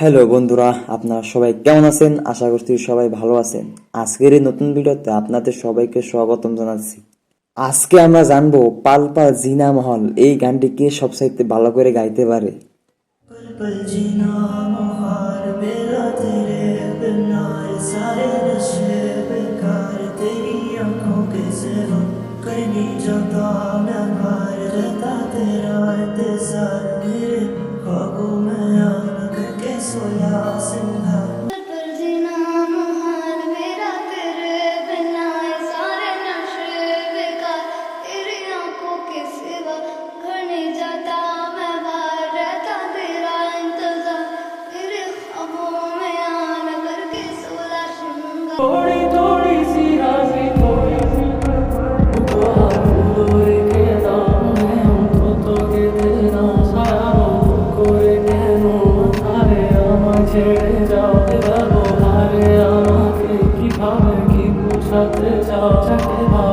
Hello বন্ধুরা আপনারা সবাই কেমন আছেন আশা করছি সবাই ভালো আছেন আজকের এই নতুন ভিডিওতে আপনাদের সবাইকে স্বাগতম জানাচ্ছি আজকে আমরা জানবো পাল পাল জিনা মহল এই গানটি কে সবচাইতে ভালো করে গাইতে পারে पल पल जीना मुहार मेरा तेरे बिना ये सारे नशे बेकार तेरी आंखों के सिवा करनी So yo, Señor. ছেড়ে যাও আরে আমাকে কীভাবে কি বুঝাতে চাও? যাকে ভাবো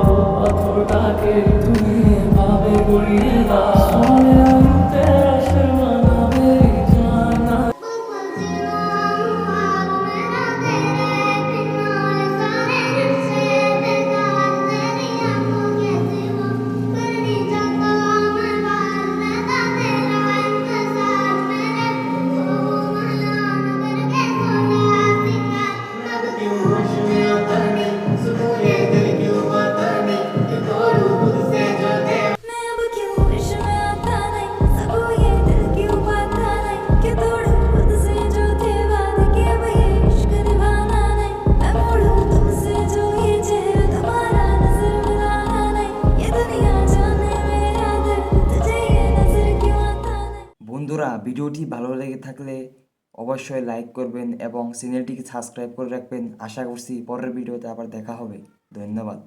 ভিডিওটি ভালো লেগে থাকলে অবশ্যই লাইক করবেন এবং চ্যানেলটিকে সাবস্ক্রাইব করে রাখবেন। আশা করছি পরের ভিডিওতে আবার দেখা হবে। ধন্যবাদ।